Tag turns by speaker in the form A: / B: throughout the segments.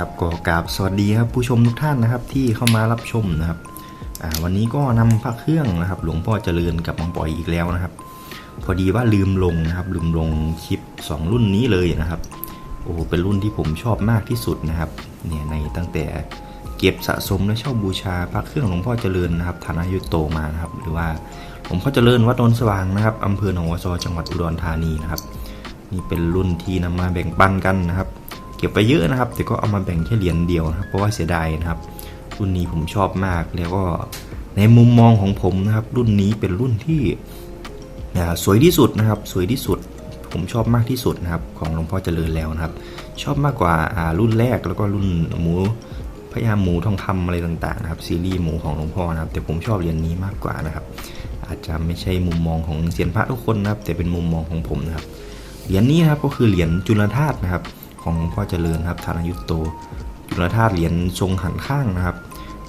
A: นะครับก็กราบสวัสดีครับผู้ชมทุกท่านนะครับที่เข้ามารับชมนะครับวันนี้ก็นำพระเครื่องนะครับ หลวงพ่อเจริญกับมังปอยอีกแล้วนะครับ พอดีว่าลืมลงนะครับ ลืมลงคลิป 2 รุ่นนี้เลยนะครับโอ้โหเป็นรุ่นที่ผมชอบมากที่สุดนะครับเนี่ยในตั้งแต่เก็บสะสมและเช่าบูชาพระเครื่องหลวงพ่อเจริญนะครับฐานายุโตมานะครับ หรือว่าหลวงพ่อเจริญวัดนนสว่างนะครับอำเภอหนองวัวซอจังหวัดอุดรธานีนะครับ นี่เป็นรุ่นที่นำมาแบ่งปันกันนะครับ เก็บไปเยอะนะครับ แต่ก็เอามาแบ่งแค่เหรียญเดียวนะครับ เพราะว่าเสียดายนะครับ รุ่นนี้ผมชอบมาก แล้วก็ในมุมมองของผมนะครับ รุ่นนี้เป็นรุ่นที่สวยที่สุดนะครับ สวยที่สุด ผมชอบมากที่สุดนะครับ ของหลวงพ่อเจริญแล้วนะครับ ชอบมากกว่าารุ่นแรกแล้วก็รุ่นหมูพญาหมูทองคำอะไรต่างๆนะครับซีรีส์หมูของหลวงพ่อนะครับ แต่ผมชอบเหรียญนี้มากกว่านะครับ อาจจะไม่ใช่มุมมองของเซียนพระทุกคนนะครับ แต่เป็นมุมมองของผมนะครับเหรียญนี้นะครับก็คือเหรียญจุลธาตุนะครับ ของหลวงพ่อเจริญครับธานายุตโตจุลธาตุเหรียญทรงหันข้างนะครับ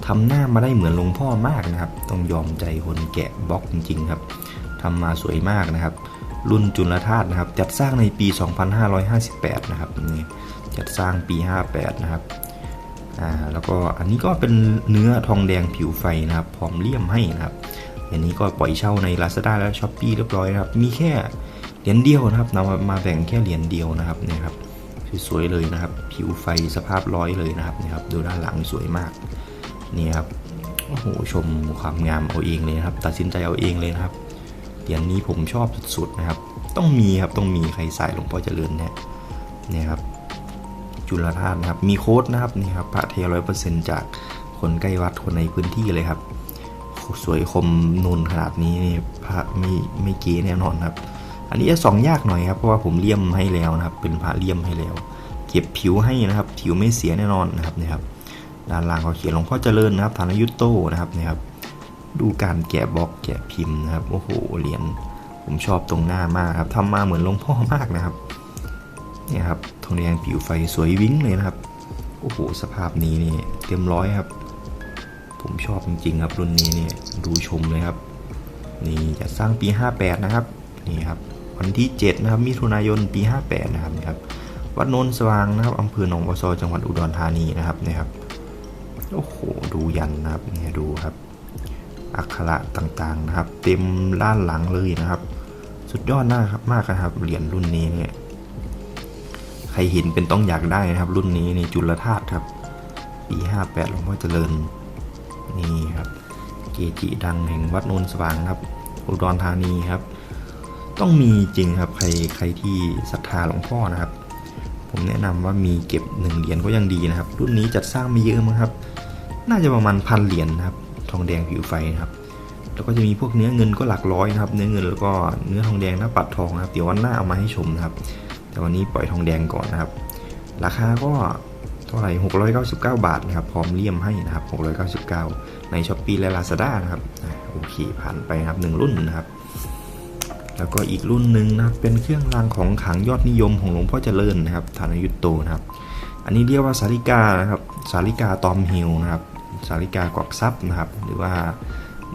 A: ทำหน้ามาได้เหมือนหลวงพ่อมากนะครับ ต้องยอมใจคนแกะบล็อกจริงๆครับทำมาสวยมากนะครับ รุ่นจุลธาตุนะครับ จัดสร้างในปี 2558 นะครับนี่จัดสร้างปี 58 นะครับอ่าแล้วก็อันนี้ก็เป็นเนื้อทองแดงผิวไฟนะครับ พร้อมเลี่ยมให้นะครับอันนี้ก็ปล่อยเช่าใน Lazada และ s h อ p e e เรียบร้อยนะครับ มีแค่เหรียญเดียวนะครับนำมามาแบ่งแค่เหรียญเดียวนะครับเนี่ยครับ สวยๆเลยนะครับ ผิวไฟสภาพร้อยเลยนะครับนี่ครับดูด้านหลังสวยมากนี่ครับโอ้โหชมความงามเอาเองเลยนะครับ ตัดสินใจเอาเองเลยนะครับเหรียญนี้ผมชอบสุดๆนะครับ ต้องมีครับต้องมีใครใส่หลวงพ่อเจริญเนี่ยนี่ครับจุลธาตุนะครับมีโค้ดนะครับนี่ครับพระเทร้อยเปอร์เซ็นต์จากคนใกล้วัดคนในพื้นที่เลยครับ สวยคมนุนขนาดนี้นี่พระไม่ไม่เก๋แน่นอนครับ อันนี้จะส่องยากหน่อยครับเพราะว่าผมเลี่ยมให้แล้วนะครับ เป็นพระเลี่ยมให้แล้ว เก็บผิวให้นะครับ ผิวไม่เสียแน่นอนนะครับนี่ครับ ด้านล่างเขาเขียนหลวงพ่อเจริญนะครับฐานยุตโตนะครับนี่ครับ ดูการแกะบล็อกแกะพิมพ์นะครับโอ้โหเหรียญผมชอบตรงหน้ามากครับทำมาเหมือนหลวงพ่อมากนะครับเนี่ยครับทองแดงผิวไฟสวยวิ้งเลยนะครับโอ้โหสภาพนี้นี่เต็มร้อยครับ ผมชอบจริงๆครับรุ่นนี้เนี่ยดูชมเลยครับ นี่จะสร้างปี 58 นะครับ นี่ครับ วันที่ 7 นะครับ มิถุนายนปี 58 นะครับนะครับ วัดโนนสว่างนะครับอำเภอหนองบัวซอจังหวัดอุดรธานีนะครับนี่ยครับ โอ้โห ดูยันนะครับเนี่ยดูครับ อักขระต่างๆนะครับ เต็มด้านหลังเลยนะครับ สุดยอดมากครับมากครับ เหรียญรุ่นนี้เนี่ย ใครเห็นเป็นต้องอยากได้นะครับ รุ่นนี้ในจุลธาตุครับ ปี 58หลวงพ่อเจริญ นี่ครับ เกจิดังแห่งวัดโนนสว่างครับอุดรธานีครับ ต้องมีจริงครับใครใครที่ศรัทธาหลวงพ่อนะครับ ผมแนะนำว่ามีเก็บหนึ่งเหรียญก็ยังดีนะครับ รุ่นนี้จัดสร้างไม่เยอะมั้งครับ น่าจะประมาณพันเหรียญนะครับ ทองแดงผิวไฟนะครับ แล้วก็จะมีพวกเนื้อเงินก็หลักร้อยนะครับ เนื้อเงินแล้วก็เนื้อทองแดงหน้าปัดทองนะครับ เดี๋ยววันหน้าเอามาให้ชมนะครับ แต่วันนี้ปล่อยทองแดงก่อนนะครับ ราคาก็เท่าไหร่699 บาทนะครับ พร้อมเลี่ยมให้นะครับ 699 ใน s h อ p e e และ Lazada นะครับ โอเคผ่านไปครับหนึ่งรุ่นนะครับ แล้วก็อีกรุ่นหนึ่งนะครับเป็นเครื่องรางของขังยอดนิยมของหลวงพ่อเจริญนะครับฐานยุตโตนะครับ อันนี้เรียกว่าสาริกานะครับสาริกาตอมฮิลนะครับสาริกากวักทรัพย์นะครับ หรือว่า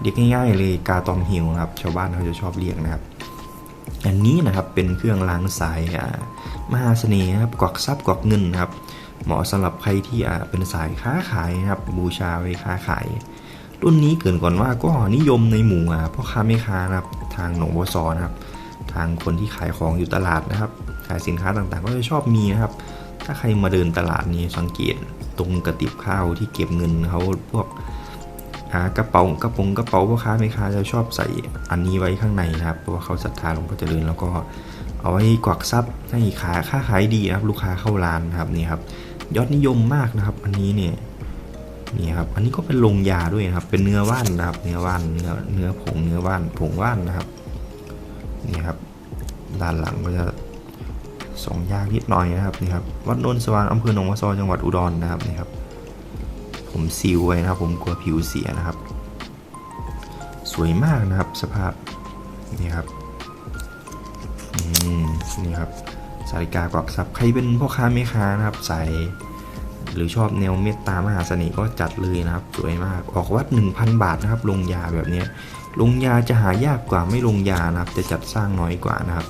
A: เรียกง่ายๆเลยกาตอมฮิลนะครับ ชาวบ้านเขาจะชอบเรียกนะครับ อันนี้นะครับเป็นเครื่องรางสายมหาเสน่ห์นะครับกวักทรัพย์กวักเงินนะครับ เหมาะสำหรับใครที่เป็นสายค้าขายนะครับบูชาไว้ค้าขาย รุ่นนี้เกินก่อนว่าก็นิยมในหมู่อ่าพ่อค้าแม่ค้านะครับทางหนองบัวซอนะครับ ทางคนที่ขายของอยู่ตลาดนะครับ ขายสินค้าต่างๆ ก็จะชอบมีนะครับ ถ้าใครมาเดินตลาดนี้สังเกตตรงกระติบข้าวที่เก็บเงินเขาพวกกระเป๋ากระโปรงกระเป๋าพ่อค้าแม่ค้าจะชอบใส่อันนี้ไว้ข้างในนะครับเพราะว่าเขาศรัทธาหลวงพ่อเจริญแล้วก็เอาไว้กวักทรัพย์ให้ขาค้าขายดีนะครับ ลูกค้าเข้าร้านนะครับนี่ครับยอดนิยมมากนะครับ อันนี้เนี่ย นี่ครับ อันนี้ก็เป็นลงยาด้วยนะครับ เป็นเนื้อว่านนะครับ เนื้อว่าน เนื้อ เนื้อผง เนื้อว่าน ผงว่านนะครับ นี่ครับ ด้านหลังก็จะสองยากนิดหน่อยนะครับ นี่ครับ วัดนนสว่างอำเภอหนองวัวซอจังหวัดอุดรนะครับ นี่ครับ ผมซีลไว้นะครับ ผมกลัวผิวเสียนะครับ สวยมากนะครับ สภาพ นี่ครับอืมนี่ครับสาริกากวักทรัพย์ใครเป็นพ่อค้าแม่ค้านะครับ ใส่ หรือชอบแนวเมตตามหาเสน่ห์ก็จัดเลยนะครับ สวยมากออกวัด 1,000 บาทนะครับลงยาแบบนี้ลงยาจะหายากกว่าไม่ลงยานะครับ จะจัดสร้างน้อยกว่านะครับ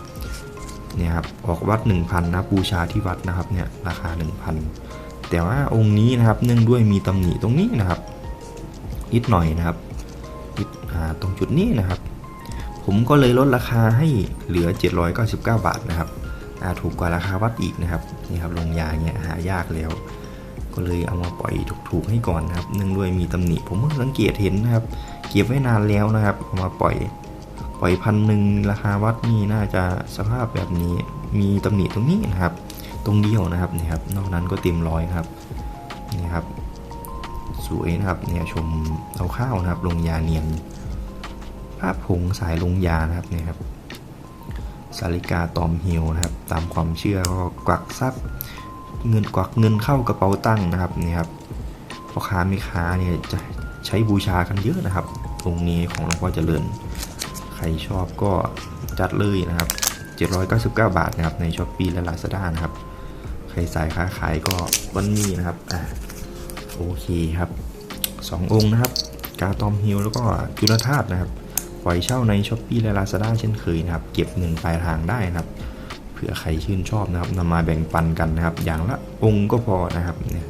A: เนี่ยครับออกวัด 1,000นะบูชาที่วัดนะครับเนี่ยราคา 1,000 แต่ว่าองค์นี้นะครับเนื่องด้วยมีตำหนิตรงนี้นะครับนิดหน่อยนะครับนิดตรงจุดนี้นะครับ ผมก็เลยลดราคาให้เหลือ 799 บาทนะครับถูกกว่าราคาวัดอีกนะครับนี่ครับลงยาเนี่ยหายากแล้ว ก็เลยเอามาปล่อยถูกๆให้ก่อนนะครับเนื่องด้วยมีตำหนิผมเพิ่งสังเกตเห็นนะครับ เก็บไว้นานแล้วนะครับเอามาปล่อย ปล่อยพันหนึ่งราคาวัดนี่น่าจะสภาพแบบนี้ มีตำหนิตรงนี้นะครับ ตรงเดียวนะครับนี่ครับ นอกนั้นก็เต็มร้อยครับนี่ครับ สวยนะครับเนี่ยชมเอาข้าวนะครับ ลงยาเนียนภาพผงสายลงยานะครับเนี่ยครับสาริกาตอมเฮียวนะครับ ตามความเชื่อก็กวักทรัพย์ เงินกวักเงินเข้ากระเป๋าตั้งนะครับนี่ครับพ่อค้าแม่ค้าเนี่ยจะใช้บูชากันเยอะนะครับ ตรงนี้ของหลวงพ่อเจริญ ใครชอบก็จัดเลยนะครับ 799 บาทนะครับในช้อปปีและ Lazada นะครับ ใครสายค้าขายก็วันนี้นะครับอ่าโอเคครับสององค์นะครับ กาตอมฮิลแล้วก็จุลธาตุนะครับปล่อยเช่าในช้อปปีและ Lazada เช่นเคยนะครับ เก็บเงินปลายทางได้นะครับ เผื่อใครชื่นชอบนะครับนำมาแบ่งปันกันนะครับ อย่างละองค์ก็พอนะครับเนี่ย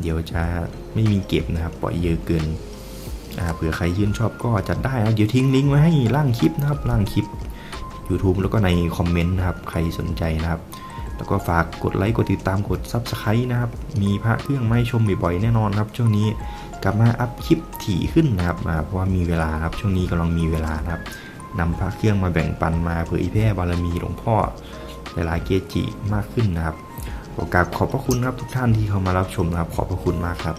A: เดี๋ยวจะไม่มีเก็บนะครับ ปล่อยเยอะเกินเผื่อใครชื่นชอบก็จัดได้นะเดี๋ยวทิ้งลิงก์ไว้ให้ล่างคลิปนะครับล่างคลิป YouTube แล้วก็ในคอมเมนต์นะครับ ใครสนใจนะครับ แล้วก็ฝากกดไลค์กดติดตามกด Subscribe นะครับ มีพระเครื่องไม่ชมบ่อยๆแน่นอนครับ ช่วงนี้กลับมาอัพคลิปถี่ขึ้นนะครับเพราะว่ามีเวลาครับช่วงนี้กำลังมีเวลานะครับ นำพระเครื่องมาแบ่งปันมาเผยแพร่บารมีหลวงพ่อหลายๆเกจิมากขึ้นนะครับขอกราบขอบพระคุณครับทุกท่านที่เข้ามารับชมนะครับ ขอบพระคุณมากครับ